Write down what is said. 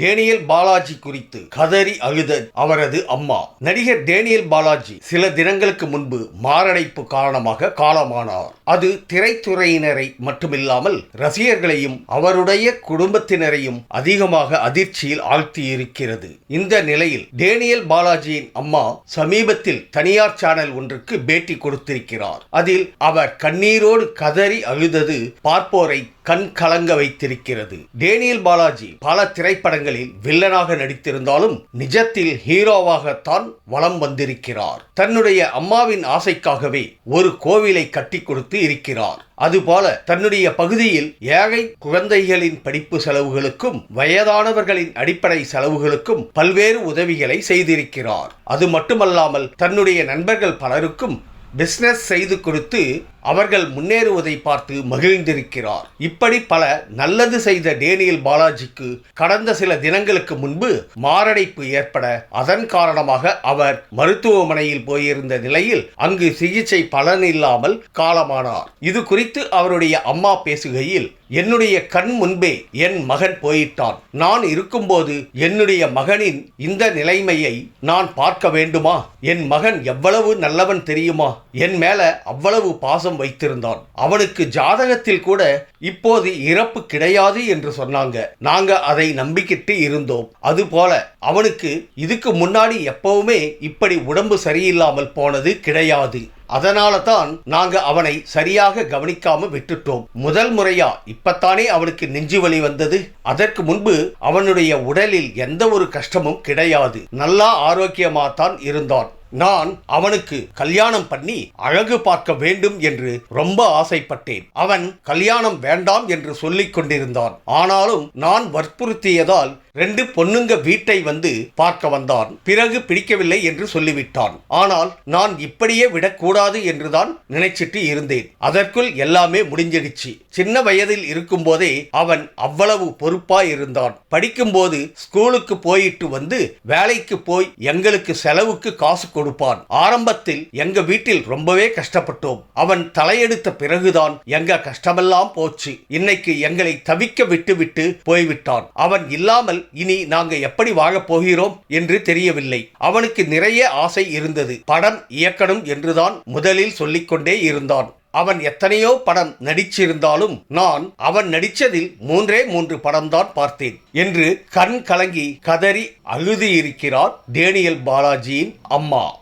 Daniel Balaji குறித்து கதறி அழுத அவரது அம்மா. நடிகர் டேனியல் பாலாஜி சில தினங்களுக்கு முன்பு மாரடைப்பு காரணமாக காலமானார். அது திரைத்துறையினரை மட்டுமில்லாமல் ரசிகர்களையும் அவருடைய குடும்பத்தினரையும் அதிகமாக அதிர்ச்சியில் ஆழ்த்தியிருக்கிறது. இந்த நிலையில் டேனியல் பாலாஜியின் அம்மா சமீபத்தில் தனியார் சேனல் ஒன்றுக்கு பேட்டி கொடுத்திருக்கிறார். அதில் அவர் கண்ணீரோடு கதறி அழுதது பார்ப்போரை கண் கலங்க வைத்திருக்கிறது. டேனியல் பாலாஜி பல திரைப்படங்கள் படங்களில் வில்லனாக நடித்திருந்தாலும் நிஜத்தில் ஹீரோவாகத்தான் வலம் வந்திருக்கிறார். தன்னுடைய அம்மாவின் ஆசைக்காகவே ஒரு கோவிலை கட்டி கொடுத்து இருக்கிறார். அதுபோல தன்னுடைய பகுதியில் ஏழை குழந்தைகளின் படிப்பு செலவுகளுக்கும் வயதானவர்களின் அடிப்படை செலவுகளுக்கும் பல்வேறு உதவிகளை செய்திருக்கிறார். அது மட்டுமல்லாமல் தன்னுடைய நண்பர்கள் பலருக்கும் பிசினஸ் செய்து கொடுத்து அவர்கள் முன்னேறுவதை பார்த்து மகிழ்ந்திருக்கிறார். இப்படி பல நல்லது செய்த டேனியல் பாலாஜிக்கு கடந்த சில தினங்களுக்கு முன்பு மாரடைப்பு ஏற்பட அதன் காரணமாக அவர் மருத்துவமனையில் போயிருந்த நிலையில் அங்கு சிகிச்சை பலனில்லாமல் காலமானார். இது குறித்து அவருடைய அம்மா பேசுகையில் என்னுடைய கண் முன்பே என் மகன் போயிட்டான். நான் இருக்கும்போது என்னுடைய மகனின் இந்த நிலைமையை நான் பார்க்க வேண்டுமா? என் மகன் எவ்வளவு நல்லவன் தெரியுமா? என் மேல அவ்வளவு பாசம் வைத்திருந்தான். அவனுக்கு ஜாதகத்தில் கூட இப்போது இறப்பு கிடையாது என்று சொன்னாங்க. நாங்க அதை நம்பிக்கிட்டு இருந்தோம். அதுபோல அவனுக்கு இதுக்கு முன்னாடி எப்பவுமே இப்படி உடம்பு சரியில்லாமல் போனது கிடையாது. அதனால தான் நாங்க அவனை சரியாக கவனிக்காம விட்டுட்டோம். முதல் முறையா இப்பத்தானே அவனுக்கு நெஞ்சு வலி வந்தது. அதற்கு முன்பு அவனுடைய உடலில் எந்த ஒரு கஷ்டமும் கிடையாது. நல்லா ஆரோக்கியமா தான் இருந்தான். நான் அவனுக்கு கல்யாணம் பண்ணி அழகு பார்க்க வேண்டும் என்று ரொம்ப ஆசைப்பட்டேன். அவன் கல்யாணம் வேண்டாம் என்று சொல்லிக் கொண்டிருந்தான். ஆனாலும் நான் வற்புறுத்தியதால் ரெண்டு பொண்ணுங்க வீட்டை வந்து பார்க்க வந்தான். பிறகு பிடிக்கவில்லை என்று சொல்லிவிட்டான். ஆனால் நான் இப்படியே விடக்கூடாது என்றுதான் நினைச்சிட்டு இருந்தேன். அதற்குள் எல்லாமே முடிஞ்சிடுச்சு. சின்ன வயதில் இருக்கும்போதே அவன் அவ்வளவு பொறுப்பா இருந்தான் படிக்கும்போது ஸ்கூலுக்கு போயிட்டு வந்து வேலைக்கு போய் எங்களுக்கு செலவுக்கு காசு கொடுப்பான். ஆரம்பத்தில் எங்க வீட்டில் ரொம்பவே கஷ்டப்பட்டோம். அவன் தலையெடுத்த பிறகுதான் எங்க கஷ்டமெல்லாம் போச்சு. இன்னைக்கு எங்களை தவிக்க விட்டு விட்டு போய்விட்டான். அவன் இல்லாமல் இனி நாங்க எப்படி வாழப் போகிறோம் என்று தெரியவில்லை. அவனுக்கு நிறைய ஆசை இருந்தது. படம் இயக்கணும் என்றுதான் முதலில் சொல்லிக்கொண்டே இருந்தான். அவன் எத்தனையோ படம் நடிச்சிருந்தாலும் நான் அவன் நடித்ததில் மூன்றே மூன்று படம்தான் பார்த்தேன் என்று கண் கலங்கி கதறி அழுதியிருக்கிறார் டேனியல் பாலாஜியின் அம்மா.